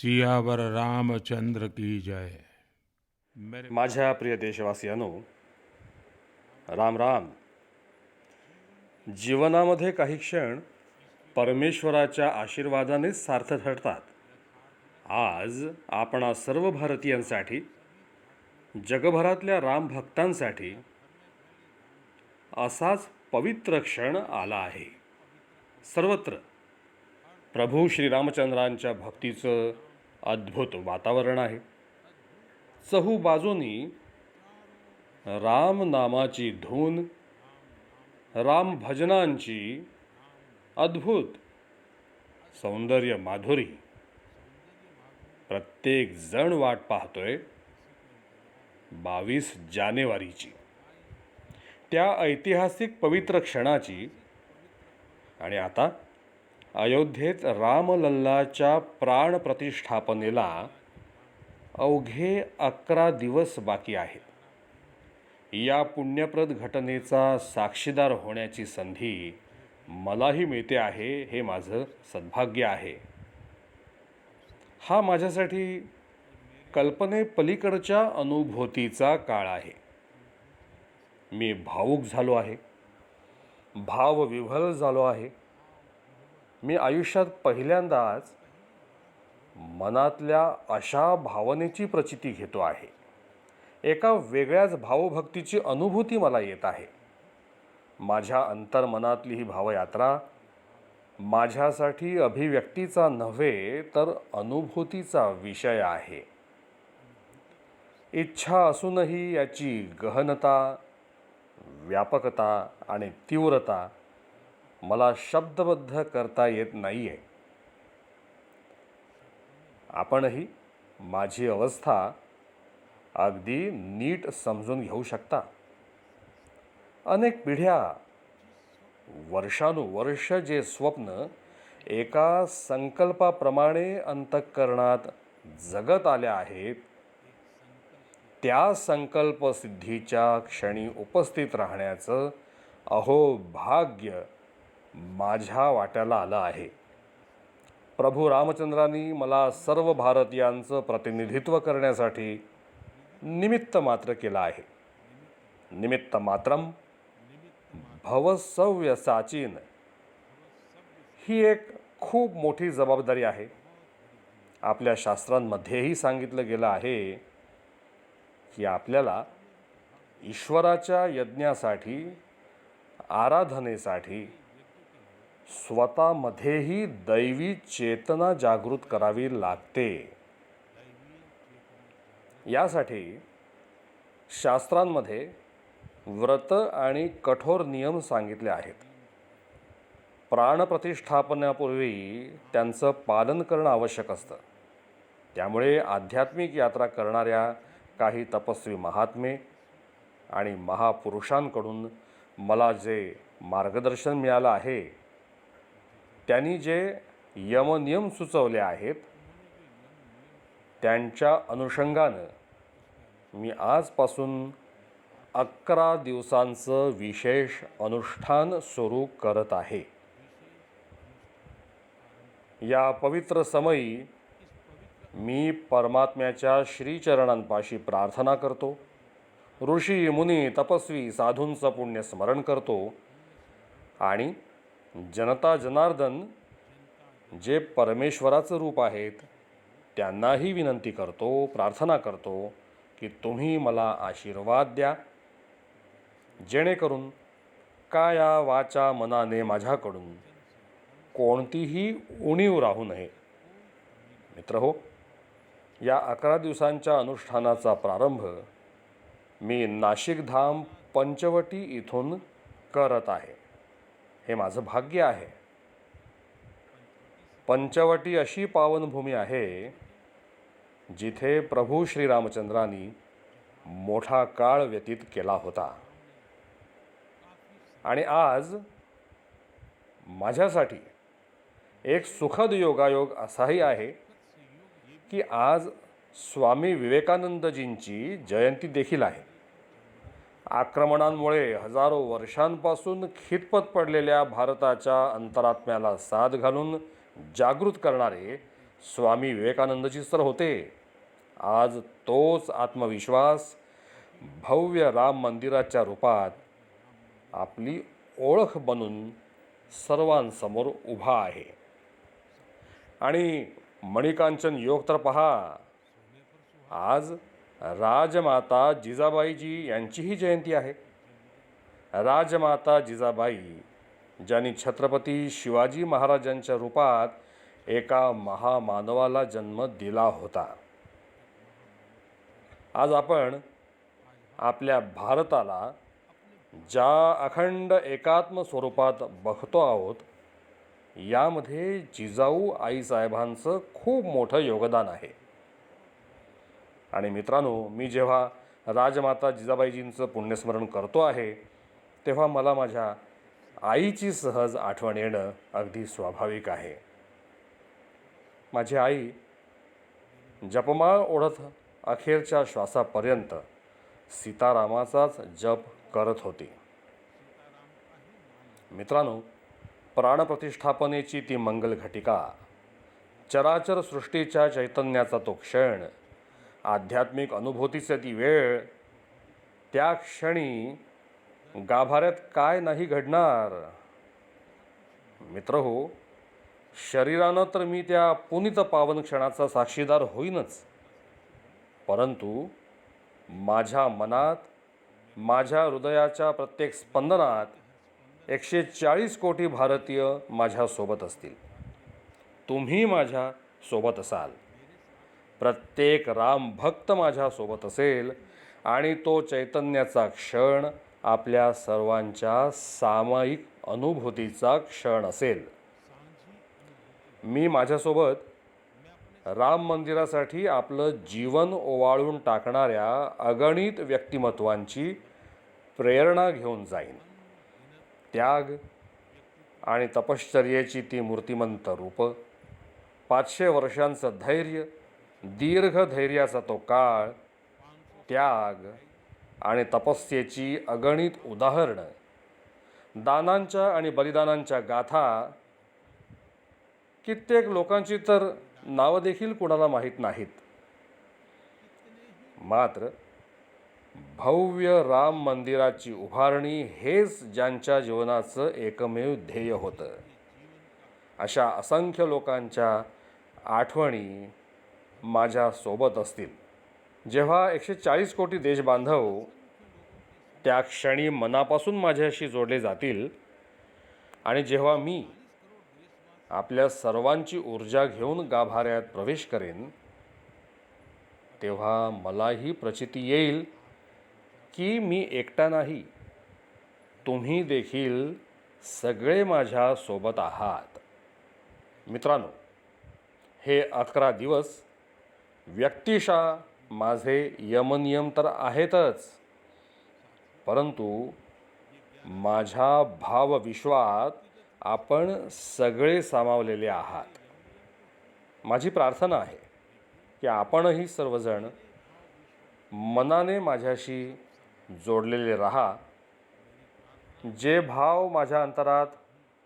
सियावर रामचंद्र की जय। माझ्या प्रिय देशवासियांनो राम राम। जीवनामध्ये काही क्षण परमेश्वराच्या आशीर्वादानेच सार्थ ठरतात. आज आपणा सर्व भारतीयांसाठी जगभरातल्या रामभक्तांसाठी असाच पवित्र क्षण आला आहे. सर्वत्र प्रभू श्रीरामचंद्रांच्या भक्तीचं अद्भुत वातावरण आहे. चहू बाजूनी राम नामाची धून राम भजनांची अद्भुत सौंदर्य माधुरी. प्रत्येक जण वाट पाहतोय बावीस जानेवारीची. त्या ऐतिहासिक पवित्र क्षणाची. आणि आता अयोध्येत रामलल्लाच्या प्राणप्रतिष्ठापनेला अवघे अकरा दिवस बाकी आहेत. या पुण्यप्रद घटनेचा साक्षीदार होण्याची संधी मलाही मिळते आहे हे माझं सद्भाग्य आहे. हा माझ्यासाठी कल्पनेपलीकडच्या अनुभूतीचा काळ आहे. मी भावूक झालो आहे. भावविव्हल झालो आहे. मी आयुष्यात पहिल्यांदाच मनातल्या अशा भावनेची प्रचिती घेतो आहे. एका वेगळ्याच भावभक्तीची अनुभूती मला येत आहे. माझ्या अंतर्मनातली ही भावयात्रा माझ्यासाठी अभिव्यक्तीचा नव्हे तर अनुभूतीचा विषय आहे. इच्छा असूनही याची गहनता व्यापकता आणि तीव्रता मला शब्दबद्ध करता येत नाही आहे आपणही माझी अवस्था अगदी नीट समजून घेऊ शकता. अनेक पिढ्या वर्षानुवर्ष जे स्वप्न एका संकल्पाप्रमाणे अंतःकरणात जगत आल्या आहेत त्या संकल्पसिद्धीच्या क्षणी उपस्थित राहण्याचं अहो भाग्य माझ्या वाट्याला आलं आहे. प्रभू रामचंद्रांनी मला सर्व भारतीयांचं प्रतिनिधित्व करण्यासाठी निमित्त मात्र केलं आहे. निमित्त मात्रम भवसव्य साचीन. ही एक खूप मोठी जबाबदारी आहे. आपल्या शास्त्रांमध्येही सांगितलं गेलं आहे की आपल्याला ईश्वराच्या यज्ञासाठी आराधनेसाठी स्वतःमध्येही दैवी चेतना जागृत करावी लागते. यासाठी शास्त्रांमध्ये व्रत आणि कठोर नियम सांगितले आहेत. प्राणप्रतिष्ठापनापूर्वी त्यांचं पालन करणं आवश्यक असतं. त्यामुळे आध्यात्मिक यात्रा करणाऱ्या काही तपस्वी महात्मे आणि महापुरुषांकडून मला जे मार्गदर्शन मिळालं आहे त्यांनी जे यमनियम सुचवले आहेत त्यांच्या अनुषंगानं मी आजपासून अकरा दिवसांचं विशेष अनुष्ठान सुरू करत आहे. या पवित्र समयी मी परमात्म्याच्या श्रीचरणांपाशी प्रार्थना करतो. ऋषी मुनी तपस्वी साधूंचं पुण्य स्मरण करतो. आणि जनता जनार्दन जे परमेश्वराचं रूप आहेत त्यांनाही विनंती करतो प्रार्थना करतो की तुम्ही मला आशीर्वाद द्या. जेणेकरून काया वाचा मनाने माझ्याकडून कोणतीही उणीव राहू नये. मित्र हो या अकरा दिवसांच्या अनुष्ठानाचा प्रारंभ मी नाशिकधाम पंचवटी इथून करत आहे. हे माझं भाग्य आहे. पंचवटी अशी पावनभूमी आहे जिथे प्रभू श्रीरामचंद्रांनी मोठा काळ व्यतीत केला होता. आणि आज माझ्यासाठी एक सुखद योगायोग असाही आहे की आज स्वामी विवेकानंदजींची जयंती देखील आहे. आक्रमणांमुळे हजारो वर्षांपासून खितपत पडलेल्या भारताच्या अंतरात्म्याला साथ घालून जागृत करणारे स्वामी विवेकानंदजी सर होते. आज तोच आत्मविश्वास भव्य राम मंदिराच्या रूपात आपली ओळख बनून सर्वांसमोर उभा आहे. आणि मणिकांचन योग तर पहा. आज राजमाता जिजाबाईजी यांचीही जयंती आहे. राजमाता जिजाबाई ज्यांनी छत्रपती शिवाजी महाराजांच्या रूपात एका महामानवाला जन्म दिला होता. आज आपण आपल्या भारताला ज्या अखंड एकात्म स्वरूपात बघतो आहोत यामध्ये जिजाऊ आईसाहेबांचं खूप मोठं योगदान आहे. आणि मित्रांनो मी जेव्हा राजमाता जिजाबाईजींचं पुण्यस्मरण करतो आहे तेव्हा मला माझ्या आईची सहज आठवण येणं अगदी स्वाभाविक आहे. माझी आई जपमाळ ओढत अखेरच्या श्वासापर्यंत सीतारामाचाच जप करत होती. मित्रांनो प्राणप्रतिष्ठापनेची ती मंगल घटिका चराचर सृष्टीच्या चैतन्याचा तो क्षण आध्यात्मिक अनुभूतीचं ती वेळ त्या क्षणी गाभाऱ्यात काय नाही घडणार? मित्र हो शरीरानं तर मी त्या पुनित पावन क्षणाचा साक्षीदार होईनच. परंतु माझ्या मनात माझ्या हृदयाच्या प्रत्येक स्पंदनात एकशे चाळीस कोटी भारतीय माझ्यासोबत असतील. तुम्ही माझ्या सोबत असाल. प्रत्येक राम भक्त माझ्यासोबत असेल आणि तो चैतन्याचा क्षण आपल्या सर्वांच्या सामायिक अनुभूतीचा क्षण असेल. मी माझ्यासोबत राम मंदिरासाठी आपलं जीवन ओवाळून टाकणाऱ्या अगणित व्यक्तिमत्वांची प्रेरणा घेऊन जाईन. त्याग आणि तपश्चर्येची ती मूर्तिमंत रूपं पाचशे वर्षांचं धैर्य दीर्घ धैर्याचा तो काळ त्याग आणि तपस्येची अगणित उदाहरणं. दानांच्या आणि बलिदानांच्या गाथा कित्येक लोकांची तर नावं देखील कुणाला माहीत नाहीत. मात्र भव्य राम मंदिराची उभारणी हेच ज्यांच्या जीवनाचं एकमेव ध्येय होतं. अशा असंख्य लोकांच्या आठवणी माझ्यासोबत असतील. जेव्हा एकशे चाळीस कोटी देशबांधव त्या क्षणी मनापासून माझ्याशी जोडले जातील आणि जेव्हा मी आपल्या सर्वांची ऊर्जा घेऊन गाभाऱ्यात प्रवेश करेन तेव्हा मलाही प्रचिती येईल की मी एकटा नाही. तुम्ही देखील सगळे माझ्या सोबत आहात. मित्रांनो हे अकरा दिवस व्यक्तिशा माझे यमनियम तर आहेतच परंतु माझ्या भावविश्वात आपण सगळे सामावलेले आहात. माझी प्रार्थना आहे की आपणही सर्वजण मनाने माझ्याशी जोडलेले राहा. जे भाव माझ्या अंतरात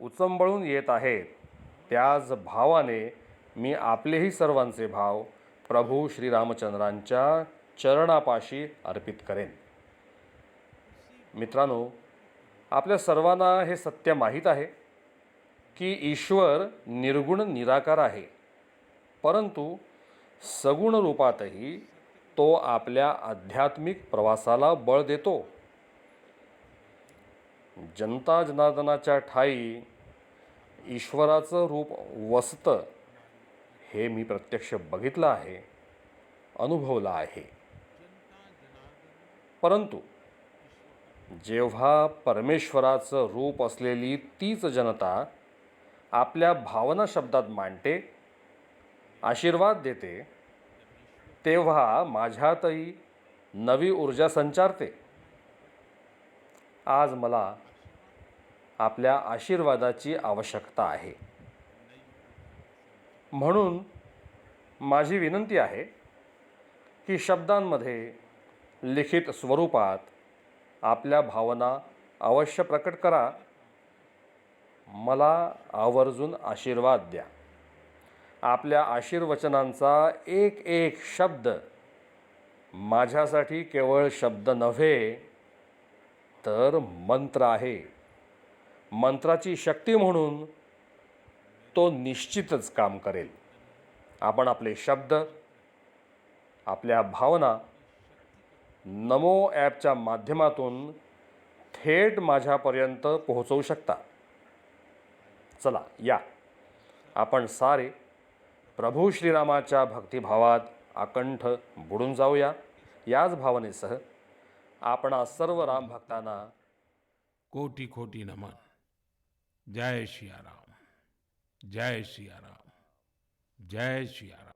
उचंबळून येत आहेत त्याच भावाने मी आपलेही सर्वांचे भाव प्रभू श्रीरामचंद्रांच्या चरणापाशी अर्पित करेन. मित्रांनो आपल्या सर्वांना हे सत्य माहीत आहे की ईश्वर निर्गुण निराकार आहे परंतु सगुण रूपातही तो आपल्या आध्यात्मिक प्रवासाला बळ देतो. जनता जनार्दनाच्या ठाई ईश्वराचं रूप वसतं. हे मी प्रत्यक्ष बघितलं आहे अनुभवलं आहे. परंतु जेव्हा परमेश्वराचं रूप असलेली तीच जनता आपल्या भावना शब्दात मांडते आशीर्वाद देते तेव्हा माझ्यातही नवी ऊर्जा संचारते. आज मला आपल्या आशीर्वादाची आवश्यकता आहे. म्हणून माझी विनंती आहे की शब्दांमध्ये लिखित स्वरूपात आपल्या भावना अवश्य प्रकट करा. मला आवर्जून आशीर्वाद द्या. आपल्या आशीर्वचनांचा एक एक शब्द माझ्यासाठी केवळ शब्द नव्हे तर मंत्र आहे. मंत्राची शक्ती म्हणून तो निश्चितच काम करेल. आपण आपले शब्द आपल्या भावना नमो ॲपच्या माध्यमातून थेट माझ्यापर्यंत पोहोचवू शकता. चला या. आपण सारे प्रभू श्रीरामाच्या भक्तिभावात अकंठ बुडून जाऊया. याच भावनेसह आपणा सर्व राम भक्तांना कोटी कोटी नमन. जय श्रीराम जय सिया राम जय सिया राम।